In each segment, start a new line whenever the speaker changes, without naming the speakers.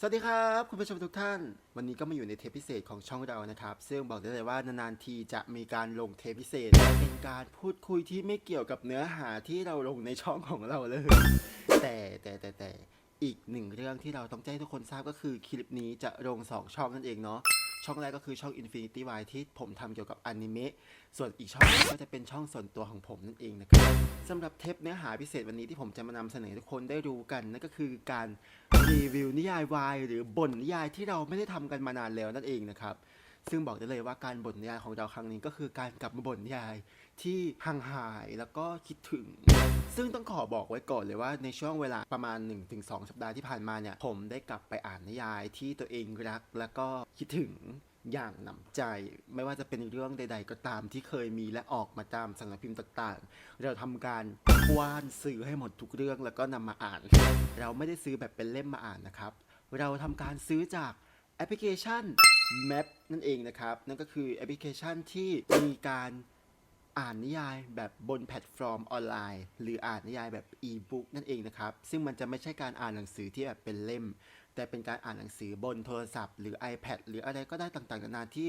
สวัสดีครับคุณผู้ชมทุกท่าน วันนี้ก็มาอยู่ในเทปพิเศษของช่องเรานะครับ ซึ่งบอกได้เลยว่านานๆทีจะมีการลงเทปพิเศษ เป็นการพูดคุยที่ไม่เกี่ยวกับเนื้อหาที่เราลงในช่องของเราเลย แต่แต่แต่แต่อีกหนึ่งเรื่องที่เราต้องแจ้งทุกคนทราบก็คือคลิปนี้จะลง 2 ช่องนั่นเองเนาะ ช่องแรกก็คือช่อง Infinity Y ที่ผมทำเกี่ยวกับอนิเมะ ส่วนอีกช่องก็จะเป็นช่องส่วนตัวของผมนั่นเองนะครับสำหรับเทปเนื้อหาพิเศษวันนี้ที่ผมจะมานำเสนอให้ทุกคนได้รู้กันนั่นก็คือการรีวิวนิยายวายหรือบ่นนิยายที่เราไม่ได้ทำกันมานานแล้วนั่นเองนะครับซึ่งบอกได้เลยว่าการบ่นนิยายของเราครั้งนี้ก็คือการกลับมาบ่นนิยาย ที่ห่างหายแล้วก็คิดถึง ซึ่งต้องขอบอกไว้ก่อนเลยว่าในช่วงเวลาประมาณ 1-2 สัปดาห์ที่ผ่านมาเนี่ย ผมได้กลับไปอ่านนิยายที่ตัวเองรักแล้วก็คิดถึงอย่างหนำใจ ไม่ว่าจะเป็นเรื่องใด ๆ ก็ตามที่เคยมีและออกมาตามสำนักพิมพ์ต่างๆ เราทำการกว้านซื้อให้หมดทุกเรื่องแล้วก็นำมาอ่าน เราไม่ได้ซื้อแบบเป็นเล่มมาอ่านนะครับ เราทำการซื้อจากแอปพลิเคชัน Map นั่นเองนะครับ นั่นก็คือแอปพลิเคชันที่มีการ อ่านนิยายแบบบนแพลตฟอร์มออนไลน์ หรืออ่านนิยายแบบอีบุ๊กนั่นเองนะครับ ซึ่งมันจะไม่ใช่การอ่านหนังสือที่แบบเป็นเล่ม แต่เป็นการอ่านหนังสือบนโทรศัพท์หรือ iPad หรืออะไรก็ได้ต่างๆนานาที่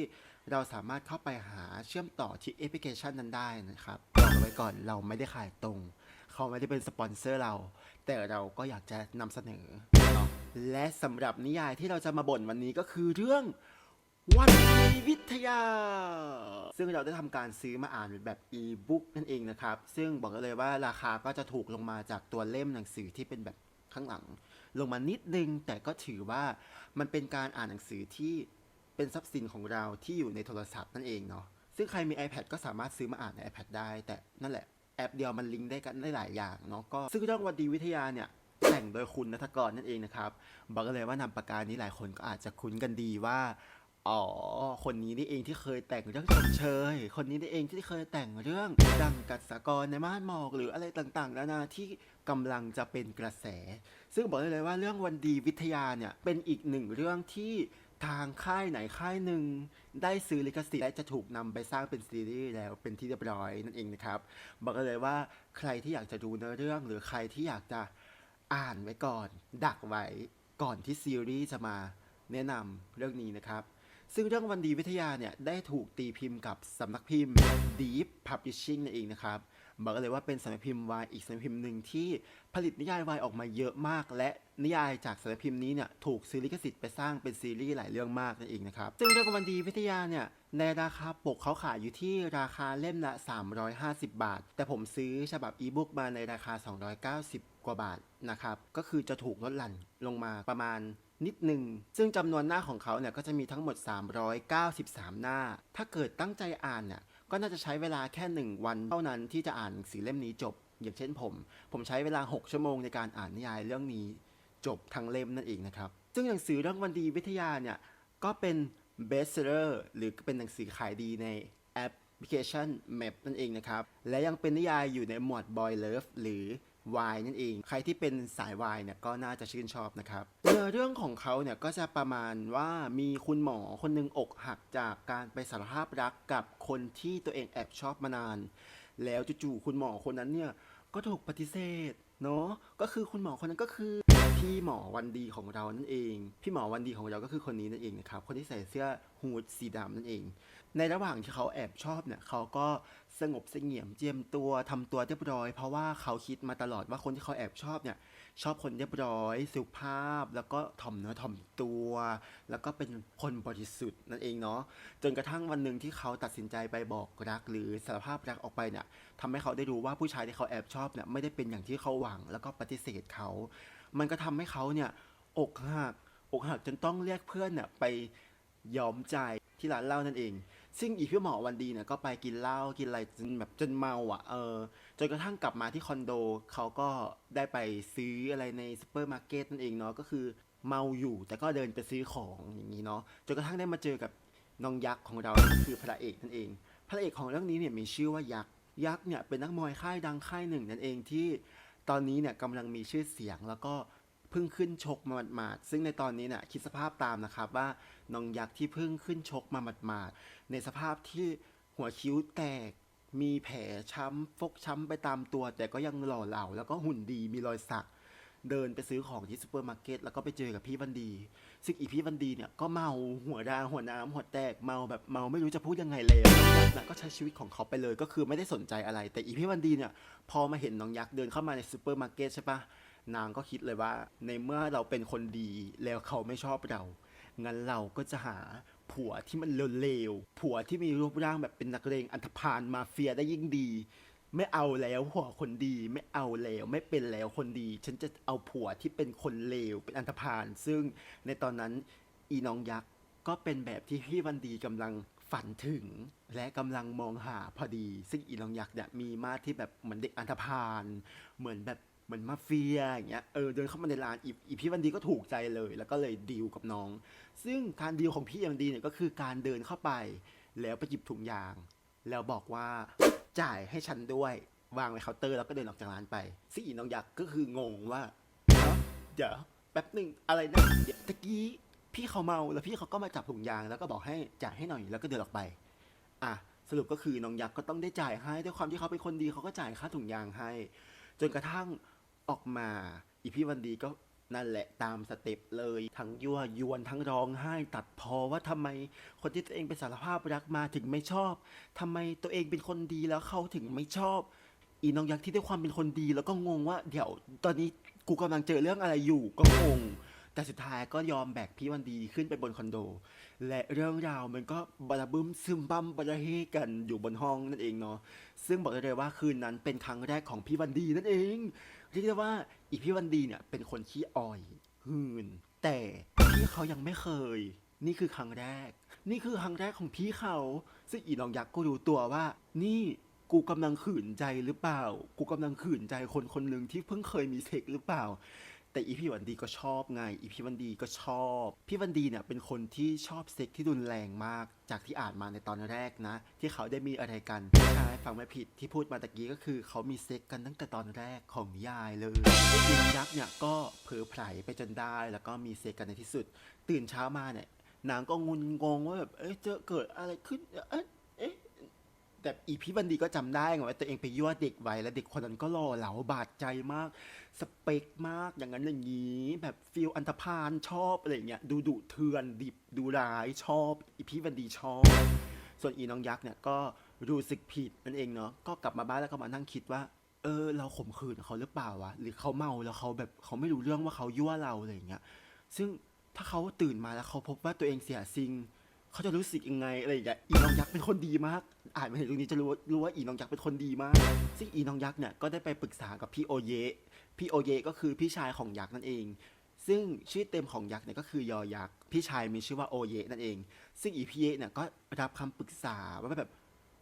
เราสามารถเข้าไปหาเชื่อมต่อที่แอปพลิเคชันนั้นได้นะครับบอกเอาไว้ก่อนเราไม่ได้ขายตรง เขาไม่ได้เป็นสปอนเซอร์เรา แต่เราก็อยากจะนำเสนอ และสำหรับนิยายที่เราจะมาบ่นวันนี้ก็คือเรื่องวันวิทยา ซึ่งเราได้ทำการซื้อมาอ่านแบบอีบุ๊กนั่นเองนะครับ ซึ่งบอกเลยว่าราคาก็จะถูกลงมาจากตัวเล่มหนังสือที่เป็นแบบข้างหลัง ลงมานิดนึง แต่ก็ถือว่ามันเป็นการอ่านหนังสือที่เป็นทรัพย์สินของเราที่อยู่ในโทรศัพท์นั่นเองเนาะซึ่งใครมี iPad ก็สามารถซื้อมาอ่านใน iPad ได้ แต่นั่นแหละแอปเดียวมันลิงก์ได้กันได้หลายอย่างเนาะก็ซึ่งเรื่องวันดีวิทยาเนี่ยแต่งโดยคุณนัทกรนั่นเองนะครับบอกเลยว่านามปากกานี้หลายคนก็อาจจะคุ้นกันดีว่า อ๋อ คนนี้นี่เองที่เคยแต่งเรื่องชมเชย คนนี้นี่เองที่เคยแต่งเรื่องดังกัดสกรในม่านหมอกหรืออะไรต่างๆนานาที่กำลังจะเป็นกระแส ซึ่งบอกได้เลยว่าเรื่องวันดีวิทยาเนี่ยเป็นอีกหนึ่งเรื่องที่ทางค่ายไหนค่ายหนึ่ง ได้ซื้อลิขสิทธิ์และจะถูกนำไปสร้างเป็นซีรีส์แล้วเป็นที่เรียบร้อยนั่นเองนะครับ บอกเลยว่าใครที่อยากจะดูเนื้อเรื่อง หรือใครที่อยากจะอ่านไว้ก่อน ดักไว้ก่อนที่ซีรีส์จะมาแนะนำเรื่องนี้นะครับ ซึ่งเรื่องวันดีวิทยาเนี่ย ได้ถูกตีพิมพ์กับสำนักพิมพ์ Deep Publishing นั่นเองนะครับ บอกเลยว่าเป็นสำนักพิมพ์วายอีกสำนักพิมพ์หนึ่งที่ผลิตนิยายวายออกมาเยอะมาก และนิยายจากสำนักพิมพ์นี้เนี่ยถูกซื้อลิขสิทธิ์ไปสร้างเป็นซีรีส์หลายเรื่องมากนั่นเองนะครับ ซึ่งเรื่องวันดีวิทยาเนี่ยในราคาปกเขาขายอยู่ที่ราคาเล่มละ 350 บาท แต่ผมซื้อฉบับอีบุ๊กมาในราคา 290 กว่าบาทนะครับ ก็คือจะถูกลดหลั่นลงมาประมาณ นิดหนึ่ง ซึ่งจำนวนหน้าของเขาเนี่ยก็จะมีทั้งหมด 393 หน้า ถ้าเกิดตั้งใจอ่านเนี่ยก็น่าจะใช้เวลาแค่ 1 วันเท่านั้นที่จะอ่านหนังสือเล่มนี้จบ อย่างเช่นผม ผมใช้เวลา 6 ชั่วโมงในการอ่านนิยายเรื่องนี้ จบทั้งเล่มนั่นเองนะครับ ซึ่งหนังสือเรื่องวันดีวิทยาเนี่ยก็เป็นเบสเซอร์หรือเป็นหนังสือขายดีในแอปพลิเคชัน Map นั่นเองนะครับ และยังเป็นนิยายอยู่ในหมวด Boy Love หรือ วายนั่นเอง ใครที่เป็นสายวายเนี่ยก็น่าจะชื่นชอบนะครับเนื้อเรื่องของเขาเนี่ยก็จะประมาณว่ามีคุณหมอคนหนึงอกหักจากการไปสารภาพรักกับคนที่ตัวเองแอบชอบมานาน แล้วจู่ๆคุณหมอคนนั้นเนี่ยก็ถูกปฏิเสธเนาะก็คือคุณหมอคนนั้นก็คือพี่หมอวันดีของเรานั่นเอง พี่หมอวันดีของเราก็คือคนนี้นั่นเองนะครับคนที่ใส่เสื้อฮูดสีดำนั่นเอง ในระหว่างที่เขาแอบชอบเนี่ยเขาก็สงบเสงี่ยมเจียมตัวทำตัวเรียบร้อย เพราะว่าเขาคิดมาตลอดว่าคนที่เขาแอบชอบเนี่ยชอบคนเรียบร้อย สุภาพ แล้วก็ถ่อมเนื้อถ่อมตัว แล้วก็เป็นคนบริสุทธิ์นั่นเองเนาะจนกระทั่งวันหนึ่งที่เขาตัดสินใจไปบอกรักหรือสารภาพรักออกไปเนี่ยทำให้เขาได้รู้ว่าผู้ชายที่เขาแอบชอบเนี่ยไม่ได้เป็นอย่างที่เขาหวัง แล้วก็ปฏิเสธเขา มันก็ทำให้เขาเนี่ยอกหักอกหักจนต้องเรียกเพื่อนเนี่ยไปยอมใจที่ร้านเหล้านั่นเอง ซึ่งอีพี่หมอวันดีเนี่ยก็ไปกินเหล้ากินอะไรจนแบบจนเมาอะเออจนกระทั่งกลับมาที่คอนโดเขาก็ได้ไปซื้ออะไรในซูเปอร์มาร์เก็ตนั่นเองเนาะก็คือเมาอยู่แต่ก็เดินไปซื้อของอย่างนี้เนาะจนกระทั่งได้มาเจอกับน้องยักษ์ของเราก็คือพระเอกนั่นเอง พระเอกของเรื่องนี้เนี่ยมีชื่อว่ายักษ์ยักษ์เนี่ยเป็นนักมวยค่ายดังค่ายหนึ่งนั่นเองที่ตอนนี้เนี่ยกำลังมีชื่อเสียงแล้วก็ เพิ่งขึ้นชกมาหมาดๆซึ่งในตอนนี้เนี่ยคิดสภาพตามนะครับว่าน้องยักษ์ที่เพิ่งขึ้นชกมาหมาดๆในสภาพที่หัวคิ้วแตกมีแผลช้ำฟกช้ำไปตามตัว แต่ก็ยังหล่อเหลาแล้วก็หุ่นดีมีรอยสัก เดินไปซื้อของที่ซูเปอร์มาร์เก็ตแล้วก็ไปเจอกับพี่วันดี ซึ่งอีพี่วันดีเนี่ยก็เมาหัวดาหัวน้ำหัวแตกเมาแบบเมาไม่รู้จะพูดยังไงเลยแล้วก็ใช้ชีวิตของเขาไปเลยก็คือไม่ได้สนใจอะไร แต่อีพี่วันดีเนี่ยพอมาเห็นน้องยักษ์เดินเข้ามาในซูเปอร์มาร์เก็ตใช่ปะ นางก็คิดเลยว่า ในเมื่อเราเป็นคนดีแล้วเขาไม่ชอบเรา งั้นเราก็จะหาผัวที่มันเลวๆ ผัวที่มีรูปร่างแบบเป็นนักเลงอันธพาลมาเฟียได้ยิ่งดี ไม่เอาแล้วผัวคนดีไม่เอาแล้วไม่เป็นแล้วคนดี ฉันจะเอาผัวที่เป็นคนเลวเป็นอันธพาลซึ่งในตอนนั้นอีน้องยักษ์ก็เป็นแบบที่พี่วันดีกำลังฝันถึง และกำลังมองหาพอดี ซึ่งอีน้องยักษ์เนี่ยมีมาที่แบบเหมือนเด็กอันธพาลเหมือนแบบ เหมือนมาเฟียอย่างเงี้ยเออเดินเข้ามาในร้านอีอีพี่วันดีก็ถูกใจเลย แล้วก็เลยดีลกับน้อง ซึ่งการดีลของพี่วันดีเนี่ยก็คือการเดินเข้าไป แล้วไปหยิบถุงยาง แล้วบอกว่าจ่ายให้ฉันด้วยวางไว้เคาน์เตอร์แล้วก็เดินออกจากร้านไปซึ่งอีน้องยักษ์ก็คืองงว่าเดี๋ยวแป๊บหนึ่งอะไรนะเดี๋ยวตะกี้พี่เขาเมาแล้วพี่เขาก็มาจับถุงยาง แล้วก็บอกให้จ่ายให้หน่อยแล้วก็เดินออกไปอะสรุปก็คือน้องยักษ์ก็ต้องได้จ่ายให้ด้วยความที่เขาเป็นคนดีเขาก็จ่ายค่าถุงยางให้ จนกระทั่ง ออกมา อีพี่วันดีก็นั่นแหละตามสเต็ปเลย ทั้งยั่วยวนทั้งร้องไห้ตัดพอว่าทำไมคนที่ตัวเองเป็นสารภาพรักมาถึงไม่ชอบทำไมตัวเองเป็นคนดีแล้วเขาถึงไม่ชอบ อีน้องยักษ์ที่ด้วยความเป็นคนดีแล้วก็งงว่า เดี๋ยวตอนนี้กูกำลังเจอเรื่องอะไรอยู่ก็งง แต่สุดท้ายก็ยอมแบกพี่วันดีขึ้นไปบนคอนโด และเรื่องราวมันก็บาราบึ้มซึมบัมบาราเฮกันอยู่บนห้องนั่นเองเนาะซึ่งบอกได้เลยว่าคืนนั้นเป็นครั้งแรกของพี่วันดีนั่นเองเรียกได้ว่าอีพี่วันดีเนี่ยเป็นคนขี้อ่อยหืนแต่พี่เขายังไม่เคย นี่คือครั้งแรก นี่คือครั้งแรกของพี่เขา ซึ่งอีน้องยักษ์ก็รู้ตัวว่า นี่กูกำลังขืนใจหรือเปล่า กูกำลังขืนใจคนคนหนึ่งที่เพิ่งเคยมีเซ็กหรือเปล่า แต่อีพี่วันดีก็ชอบไงอีพี่วันดีก็ชอบ พี่วันดีเนี่ยเป็นคนที่ชอบเซ็กที่รุนแรงมาก จากที่อ่านมาในตอนแรกนะ ที่เขาได้มีอะไรกันใช่ฟังไม่ผิดที่พูดมาตะกี้ก็คือ เขามีเซ็กกันตั้งแต่ตอนแรกของยายเลยอีน้องยักษ์เนี่ยก็เผลอไผลไปจนได้ แล้วก็มีเซ็กกันในที่สุด ตื่นเช้ามาเนี่ยนางก็งุนงงว่าแบบเอ๊ะเจอเกิดอะไรขึ้นเอ๊ะเอ๊ะ แต่อีพี่บันดีก็จำได้ไงว่าตัวเองไปยั่วเด็กไว้แล้วเด็กคนนั้นก็รอเหลาบาดใจมาก สเปคมากอย่างนั้นอย่างนี้ แบบฟิลอันธพาลชอบอะไรเงี้ยดูดุเถื่อนดิบดูร้ายชอบ อีพี่บันดีชอบ ส่วนอีน้องยักษ์เนี่ยก็รู้สึกผิดนั่นเองเนาะก็กลับมาบ้านแล้วก็มานั่งคิดว่า เออ เราข่มขืนเขาหรือเปล่าวะหรือเขาเมาแล้วเขาแบบเขาไม่รู้เรื่องว่าเขายั่วเราอะไรเงี้ยซึ่งถ้าเขาตื่นมาแล้วเขาพบว่าตัวเองเสียซิงเขาจะรู้สึกยังไงอะไรอย่างเงี้ยอีน้องยักษ์เป็นคนดีมาก อ่านมาเห็นตรงนี้จะรู้ว่ารู้ว่าอีน้องยักษ์เป็นคนดีมาก ซึ่งอีน้องยักษ์เนี่ยก็ได้ไปปรึกษากับพี่โอเยะพี่โอเยะก็คือพี่ชายของยักษ์นั่นเอง ซึ่งชื่อเต็มของยักษ์เนี่ยก็คือยอยักษ์พี่ชายมีชื่อว่าโอเยะนั่นเอง ซึ่งอีพี่เยะเนี่ยก็รับคำปรึกษาว่าแบบ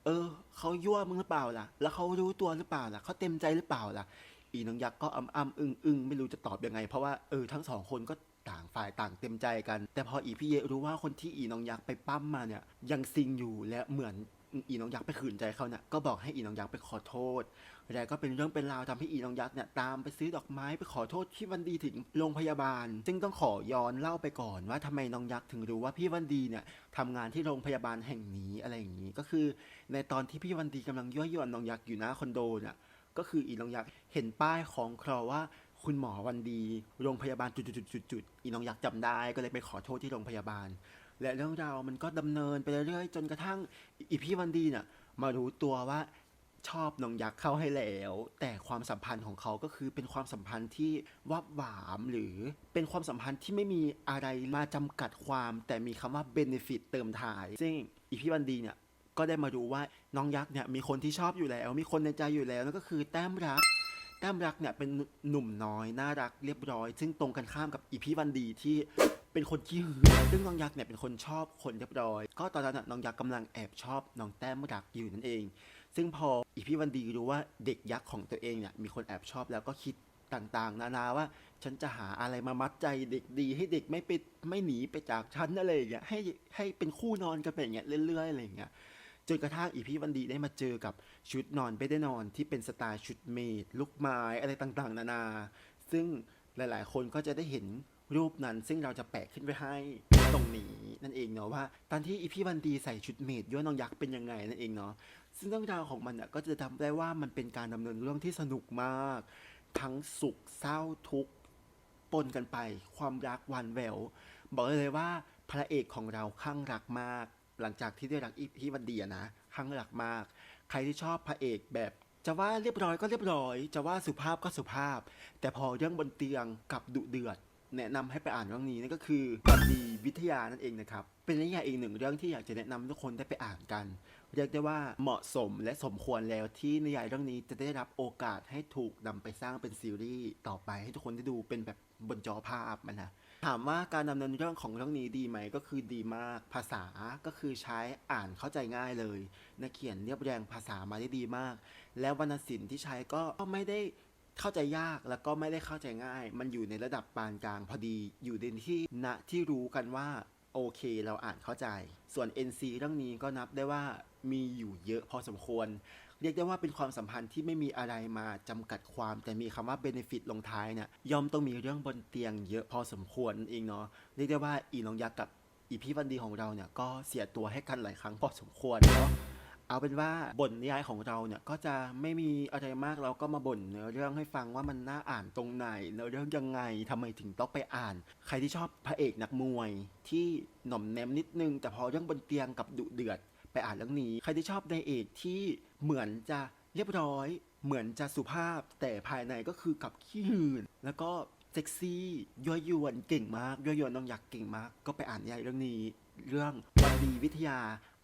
เออเขายั่วมึงหรือเปล่าล่ะ แล้วเขารู้ตัวหรือเปล่าล่ะเขาเต็มใจหรือเปล่าล่ะ อีน้องยักษ์ก็อ้ำอ้ำอึ้งอึ้งไม่รู้จะตอบยังไง เพราะว่าเออทั้งสองคนก็ต่างฝ่ายต่างเต็มใจกัน แต่พออีพี่เยรู้ว่าคนที่อีน้องยักษ์ไปปั้มมาเนี่ยยังซิงอยู่และเหมือน อีน้องยักษ์ไปขืนใจเขาเนี่ยก็บอกให้อีน้องยักษ์ไปขอโทษแล้วก็เป็นเรื่องเป็นราวทำให้อีน้องยักษ์เนี่ยตามไปซื้อดอกไม้ไปขอโทษพี่วันดีถึงโรงพยาบาล ซึ่งต้องขอย้อนเล่าไปก่อนว่าทำไมน้องยักษ์ถึงรู้ว่าพี่วันดีเนี่ยทำงานที่โรงพยาบาลแห่งนี้อะไรอย่างนี้ ก็คือ ในตอนที่พี่วันดีกำลังยั่วยวนน้องยักษ์อยู่หน้าคอนโดเนี่ยก็คืออีน้องยักษ์เห็นป้ายของครอว่าคุณหมอวันดี โรงพยาบาลจุดๆๆๆอีน้องยักษ์จำได้ก็เลยไปขอโทษที่โรงพยาบาล และเรื่องราวมันก็ดำเนินไปเรื่อยๆ จนกระทั่งอีพี่วันดีเนี่ยมารู้ตัวว่าชอบน้องยักษ์เข้าให้แล้ว แต่ความสัมพันธ์ของเขาก็คือเป็นความสัมพันธ์ที่วับหวามหรือเป็นความสัมพันธ์ที่ไม่มีอะไรมาจำกัดความ แต่มีคำว่า benefit เติมท้าย ซึ่งอีพี่วันดีเนี่ยก็ได้มารู้ว่าน้องยักษ์เนี่ยมีคนที่ชอบอยู่แล้ว มีคนในใจอยู่แล้วนั่นก็คือแต้มรัก แต้มรักเนี่ยเป็นหนุ่มน้อยน่ารักเรียบร้อย ซึ่งตรงกันข้ามกับอีพี่วันดีที่ เป็นคนขี้หึงซึ่งน้องยักษ์เนี่ยเป็นคนชอบคนเรียบร้อย ก็ตอนนั้นน้องยักษ์กำลังแอบชอบน้องแต้มรักอยู่นั่นเอง ซึ่งพออีพี่วันดีรู้ว่าเด็กยักษ์ของตัวเองเนี่ยมีคนแอบชอบแล้วก็คิดต่างๆ นานาว่าฉันจะหาอะไรมามัดใจเด็กดี ให้เด็กไม่ไปไม่หนีไปจากฉันอะไรอย่างเงี้ยให้ให้เป็นคู่นอนกันไปอย่างเงี้ยเรื่อยๆอะไรอย่างเงี้ยจนกระทั่งอีพี่วันดีได้มาเจอกับชุดนอนไม่ได้นอนที่เป็นสไตล์ชุดเมดลูกไม้อะไรต่างๆ นานา ซึ่งหลายๆ คนก็จะได้เห็น รูปนั้นซึ่งเราจะแปะขึ้นไว้ให้ตรงนี้นั่นเองเนาะว่า ตอนที่อีพี่วันดีใส่ชุดเมดย้วนน้องยักษ์เป็นยังไงนั่นเองเนาะซึ่งเรื่องราวของมันอะก็จะทำได้ว่ามันเป็นการดำเนินเรื่องที่สนุกมาก ทั้งสุขเศร้าทุกข์ปนกันไปความรักวานแววบอกเลยว่าพระเอกของเราข้างรักมาก หลังจากที่ได้รักอีพี่วันดีนะข้างรักมาก ใครที่ชอบพระเอกแบบจะว่าเรียบร้อยก็เรียบร้อย จะว่าสุภาพก็สุภาพ แต่พอเรื่องบนเตียงกับดุเดือด แนะนำให้ไปอ่านเรื่องนี้นั่นก็คือบันดีวิทยานั่นเองนะครับ เป็นนิยายอีกหนึ่งเรื่องที่อยากจะแนะนำให้ทุกคนได้ไปอ่านกัน เรียกได้ว่าเหมาะสมและสมควรแล้วที่นิยายเรื่องนี้จะได้รับโอกาสให้ถูกนำไปสร้างเป็นซีรีส์ต่อไปให้ทุกคนได้ดูเป็นแบบบนจอภาพมันนะถามว่าการดำเนินเรื่องของเรื่องนี้ดีไหมก็คือดีมากภาษาก็คือใช้อ่านเข้าใจง่ายเลยนักเขียนเรียบเรียงภาษามาได้ดีมาก และวรรณศิลป์ที่ใช้ก็ไม่ได้ เข้าใจยากแล้วก็ไม่ได้เข้าใจง่าย มันอยู่ในระดับปานกลางพอดีอยู่ในที่ณที่รู้กันว่าโอเคเราอ่านเข้าใจ ส่วน NC เรื่องนี้ก็นับได้ว่ามีอยู่เยอะพอสมควร เรียกได้ว่าเป็นความสัมพันธ์ที่ไม่มีอะไรมาจำกัดความ แต่มีคำว่า benefit ลงท้ายเนี่ยย่อมต้องมีเรื่องบนเตียงเยอะพอสมควรเองเนาะเรียกได้ว่าอีน้องยักษ์กับอีพี่วันดีของเราเนี่ยก็เสียตัวให้กันหลายครั้งพอสมควรเนาะ เอาเป็นว่าบทนิยายของเราเนี่ยก็จะไม่มีอะไรมากเราก็มาบ่นเนื้อเรื่องให้ฟังว่ามันน่าอ่านตรงไหนเนื้อเรื่องยังไงทำไมถึงต้องไปอ่าน ใครที่ชอบพระเอกนักมวย ที่หน่อมแนมนิดนึง แต่พอเรื่องบนเตียงกับดุเดือด ไปอ่านเรื่องนี้ ใครที่ชอบนายเอกที่เหมือนจะเรียบร้อย เหมือนจะสุภาพ แต่ภายในก็คือกับขี้หื่นแล้วก็เซ็กซี่ยั่วยวนเก่งมากยั่วยวนน้องอยักเก่งมาก ก็ไปอ่านนิยายเรื่องนี้ เรื่องวันดีวิทยา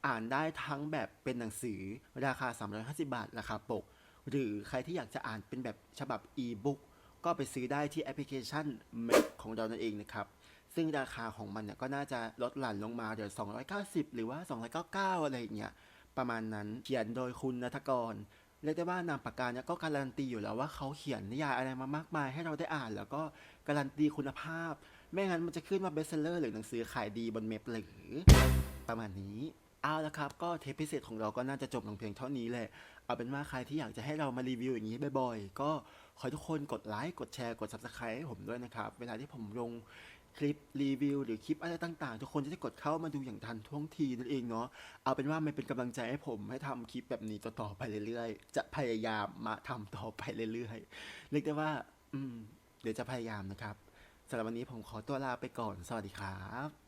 อ่านได้ทั้งแบบเป็นหนังสือราคา 350 บาท ราคาปก หรือใครที่อยากจะอ่านเป็นแบบฉบับอีบุ๊กก็ไปซื้อได้ที่แอปพลิเคชัน m a c ของเรานั่นเองนะครับ ซึ่งราคาของมันเนี่ยก็น่าจะลดหลั่นลงมาเดี๋ยว 290 หรือว่า 299 อะไรอย่างเงี้ยประมาณนั้นเขียนโดยคุณนัทกรเรียกได้ว่านามปากกาเนี่ยก็การันตีอยู่แล้วว่าเขาเขียนนิยายอะไรมามากมายให้เราได้อ่าน แล้วก็การันตีคุณภาพ ไม่งั้นมันจะขึ้นว่าเบสเซอร์หรือหนังสือขายดีบนเมพหรือประมาณนี้ เอาละครับ ก็เทปพิเศษของเราก็น่าจะจบลงเพียงเท่านี้เลยเอาเป็นว่าใครที่อยากจะให้เรามารีวิวอย่างนี้บ่อยๆ ก็ขอให้ทุกคนกดไลค์ กดแชร์ กด subscribe ให้ผมด้วยนะครับ เวลาที่ผมลงคลิปรีวิวหรือคลิปอะไรต่างๆ ทุกคนจะได้กดเข้ามาดูอย่างทันท่วงทีนั่นเองเนาะ เอาเป็นว่ามันเป็นกำลังใจให้ผมให้ทำคลิปแบบนี้ต่อๆไปเรื่อยๆ จะพยายามมาทำต่อไปเรื่อยๆเรียกได้ว่า อืม เดี๋ยวจะพยายามนะครับสำหรับวันนี้ผมขอตัวลาไปก่อน สวัสดีครับ